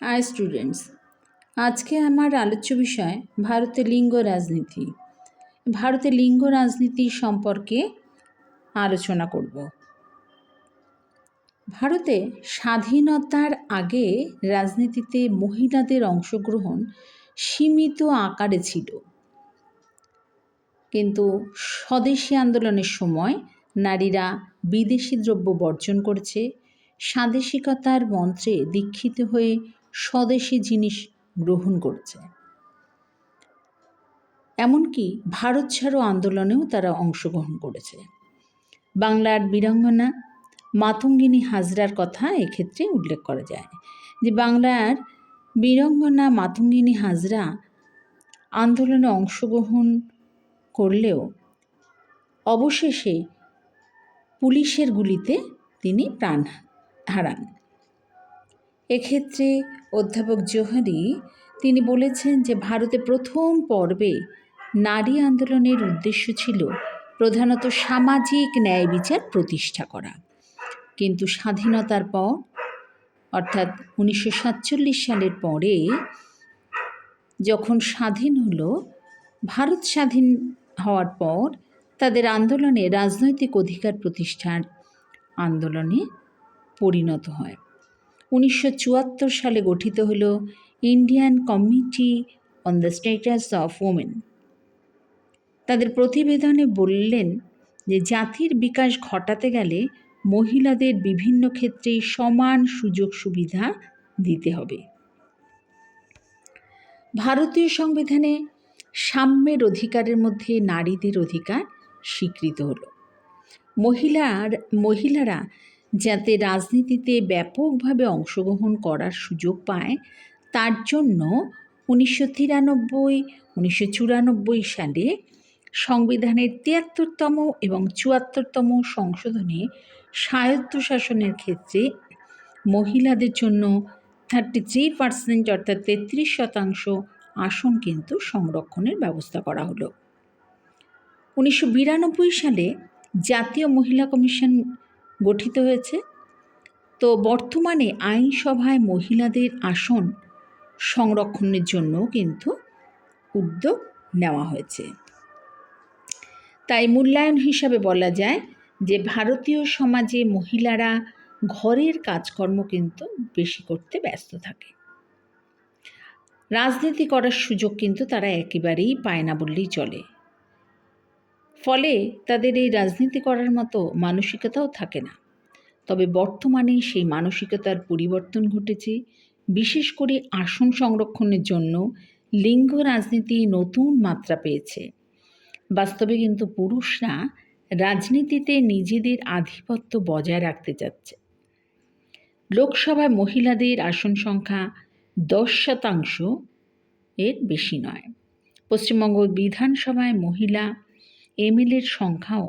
High students আজকে আমার আলোচ্য বিষয় ভারতের লিঙ্গ রাজনীতি। ভারতের লিঙ্গ রাজনীতি সম্পর্কে আলোচনা করব। ভারতে স্বাধীনতার আগে রাজনীতিতে মহিলাদের অংশগ্রহণ সীমিত আকারে ছিল। কিন্তু স্বদেশী আন্দোলনের সময় নারীরা বিদেশি দ্রব্য বর্জন করেছে। স্বাদেশিকতার মন্ত্রে দীক্ষিত হয়ে স্বদেশি জিনিস গ্রহণ করছে। এমনকি ভারত ছাড়ো আন্দোলনেও তারা অংশগ্রহণ করেছে। বাংলার বীরাঙ্গনা মাতঙ্গিনী হাজরার কথা এক্ষেত্রে উল্লেখ করা যায় যে বাংলার বীরঙ্গনা মাতঙ্গিনী হাজরা আন্দোলনে অংশগ্রহণ করলেও অবশেষে পুলিশের গুলিতে তিনি প্রাণ হারান। এক্ষেত্রে অধ্যাপক জোহারি, তিনি বলেছেন যে ভারতে প্রথম পর্বে নারী আন্দোলনের উদ্দেশ্য ছিল প্রধানত সামাজিক ন্যায় বিচার প্রতিষ্ঠা করা। কিন্তু স্বাধীনতার পর, অর্থাৎ উনিশশো সাতচল্লিশ সালের পরে যখন স্বাধীন হলো, ভারত স্বাধীন হওয়ার পর তাদের আন্দোলনে রাজনৈতিক অধিকার প্রতিষ্ঠার আন্দোলনে পরিণত হয়। উনিশশো চুয়াত্তর সালে গঠিত হল Indian committee on the status of women তাদের প্রতিবেদনে বললেন যে জাতির বিকাশ ঘটাতে গেলে মহিলাদের বিভিন্ন ক্ষেত্রে সমান সুযোগ সুবিধা দিতে হবে। ভারতীয় সংবিধানে সাম্যের অধিকারের মধ্যে নারীদের অধিকার স্বীকৃত হলো। মহিলার, মহিলারা যাতে রাজনীতিতে ব্যাপকভাবে অংশগ্রহণ করার সুযোগ পায়, তার জন্য উনিশশো তিরানব্বই, উনিশশো চুরানব্বই সালে সংবিধানের তিয়াত্তরতম এবং চুয়াত্তরতম সংশোধনে স্বায়ত্তশাসনের ক্ষেত্রে মহিলাদের জন্য থার্টি থ্রি পার্সেন্ট অর্থাৎ তেত্রিশ শতাংশ আসন কিন্তু সংরক্ষণের ব্যবস্থা করা হলো। উনিশশো বিরানব্বই সালে জাতীয় মহিলা কমিশন গঠিত হয়েছে। তো বর্তমানে আইনসভায় মহিলাদের আসন সংরক্ষণের জন্য কিন্তু উদ্যোগ নেওয়া হয়েছে। তাই মূল্যায়ন হিসাবে বলা যায় যে ভারতীয় সমাজে মহিলারা ঘরের কাজকর্ম কিন্তু বেশি করতে ব্যস্ত থাকে। রাজনীতি করার সুযোগ কিন্তু তারা একেবারেই পায় না বললেই চলে। ফলে তাদের এই রাজনীতি করার মতো মানসিকতাও থাকে না। তবে বর্তমানে সেই মানসিকতার পরিবর্তন ঘটেছে, বিশেষ করে আসন সংরক্ষণের জন্য লিঙ্গ রাজনীতি নতুন মাত্রা পেয়েছে। বাস্তবে কিন্তু পুরুষরা রাজনীতিতে নিজেদের আধিপত্য বজায় রাখতে চাচ্ছে। লোকসভায় মহিলাদের আসন সংখ্যা দশ শতাংশ এর বেশি নয়। পশ্চিমবঙ্গ বিধানসভায় মহিলা এমএলএর সংখ্যাও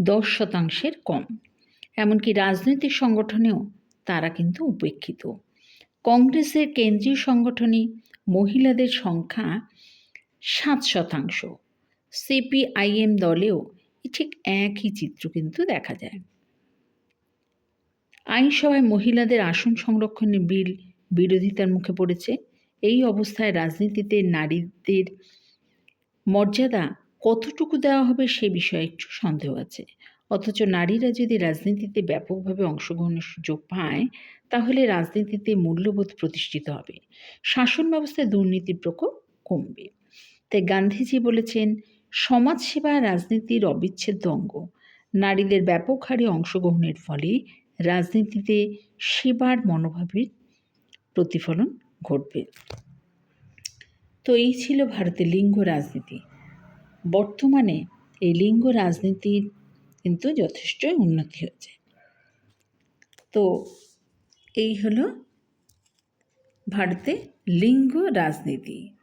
দশ শতাংশের কম। এমনকি রাজনৈতিক সংগঠনেও তারা কিন্তু উপেক্ষিত। কংগ্রেসের কেন্দ্রীয় সংগঠনে মহিলাদের সংখ্যা সাত শতাংশ। সিপিআইএম দলেও ঠিক একই চিত্র কিন্তু দেখা যায়। আইনসভায় মহিলাদের আসন সংরক্ষণের বিল বিরোধিতার মুখে পড়েছে। এই অবস্থায় রাজনীতিতে নারীদের মর্যাদা কতটুকু দেওয়া হবে সে বিষয়ে একটু সন্দেহ আছে। অথচ নারীরা যদি রাজনীতিতে ব্যাপকভাবে অংশগ্রহণের সুযোগ পায়, তাহলে রাজনীতিতে মূল্যবোধ প্রতিষ্ঠিত হবে। শাসন ব্যবস্থায় দুর্নীতির প্রকোপ কমবে। তাই গান্ধীজি বলেছেন, সমাজসেবা রাজনীতির অবিচ্ছেদ্য অঙ্গ। নারীদের ব্যাপক হারে অংশগ্রহণের ফলে রাজনীতিতে সেবার মনোভাবের প্রতিফলন ঘটবে। তো এই ছিল ভারতের লিঙ্গ রাজনীতি। বর্তমানে এই লিঙ্গ রাজনীতির কিন্তু যথেষ্ট উন্নতি হয়েছে। তো এই হলো ভারতে লিঙ্গ রাজনীতি।